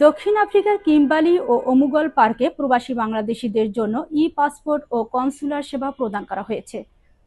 দক্ষিণ আফ্রিকার কিম্বালি ও অমুগল পার্কে প্রবাসী বাংলাদেশিদের জন্য ই পাসপোর্ট ও কনসুলার সেবা প্রদান করা হয়েছে।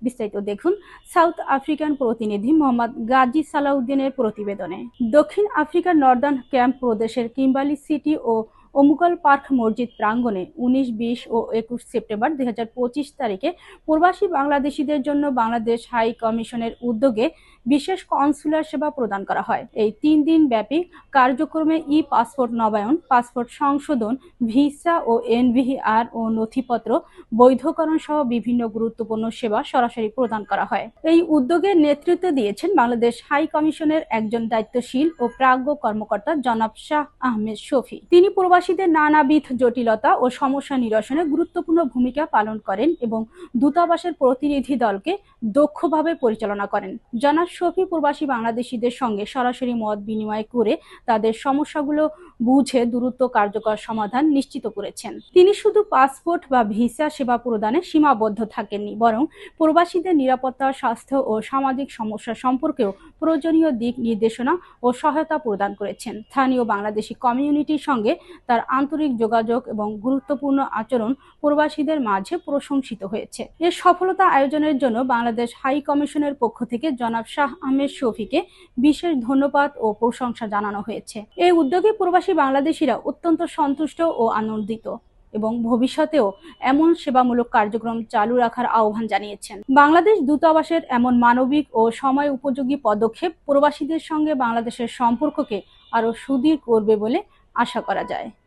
বিস্তারিত দেখুন সাউথ আফ্রিকান প্রতিনিধি মোহাম্মদ গাজী সালাউদ্দিনের প্রতিবেদনে। দক্ষিণ আফ্রিকার নর্দার্ন ক্যাম্প প্রদেশের কিম্বালি সিটি ও অমুগল পার্ক মসজিদ প্রাঙ্গণে উনিশ, বিশ ও একুশ সেপ্টেম্বর দুই হাজার পঁচিশ তারিখে প্রবাসী বাংলাদেশিদের জন্য বাংলাদেশ হাই কমিশনের উদ্যোগে বিশেষ কনসুলার সেবা প্রদান করা হয়। এই তিন দিন ব্যাপী কার্যক্রমে ই পাসপোর্ট নবায়ন, পাসপোর্ট সংশোধন, ভিসা ও এনভিআর ও নথিপত্র, বৈধকরণ সহ বিভিন্ন গুরুত্বপূর্ণ সেবা সরাসরি প্রদান করা হয়। এই উদ্যোগের নেতৃত্ব দিয়েছেন বাংলাদেশ হাই কমিশনের একজন দায়িত্বশীল ও প্রাজ্ঞ কর্মকর্তা জনাব শাহ আহমেদ শফি। তিনি প্রবাসীদের নানাবিধ জটিলতা ও সমস্যা নিরসনে গুরুত্বপূর্ণ ভূমিকা পালন করেন এবং দূতাবাসের প্রতিনিধি দলকে দক্ষভাবে পরিচালনা করেন। জনাব শফি প্রবাসী বাংলাদেশিদের সঙ্গে সরাসরি মত বিনিময় করে তাদের সমস্যাগুলো বুঝে দ্রুত কার্যকর সমাধান নিশ্চিত করেছেন। তিনি শুধু পাসপোর্ট বা ভিসা সেবা প্রদানে সীমাবদ্ধ থাকেননি, বরং প্রবাসীদের নিরাপত্তা, স্বাস্থ্য ও সামাজিক সমস্যা সম্পর্কেও প্রয়োজনীয় দিক নির্দেশনা ও সহায়তা প্রদান করেছেন। স্থানীয় বাংলাদেশি কমিউনিটির সঙ্গে তার আন্তরিক যোগাযোগ এবং গুরুত্বপূর্ণ আচরণ প্রবাসীদের মাঝে প্রশংসিত হয়েছে। এর সফলতা আয়োজনের জন্য বাংলাদেশ হাই কমিশনের পক্ষ থেকে জনাব শাহ আহমেদ শফিকে বিশেষ ধন্যবাদ ও প্রশংসা জানানো হয়েছে। এই উদ্যোগে প্রবাসী বাংলাদেশিরা অত্যন্ত সন্তুষ্ট ও আনন্দিত এবং ভবিষ্যতেও এমন সেবামূলক কার্যক্রম চালু রাখার আহ্বান জানিয়েছেন। বাংলাদেশ দূতাবাসের এমন মানবিক ও সময় উপযোগী পদক্ষেপ প্রবাসীদের সঙ্গে বাংলাদেশের সম্পর্ককে আরও সুদৃঢ় করবে বলে আশা করা যায়।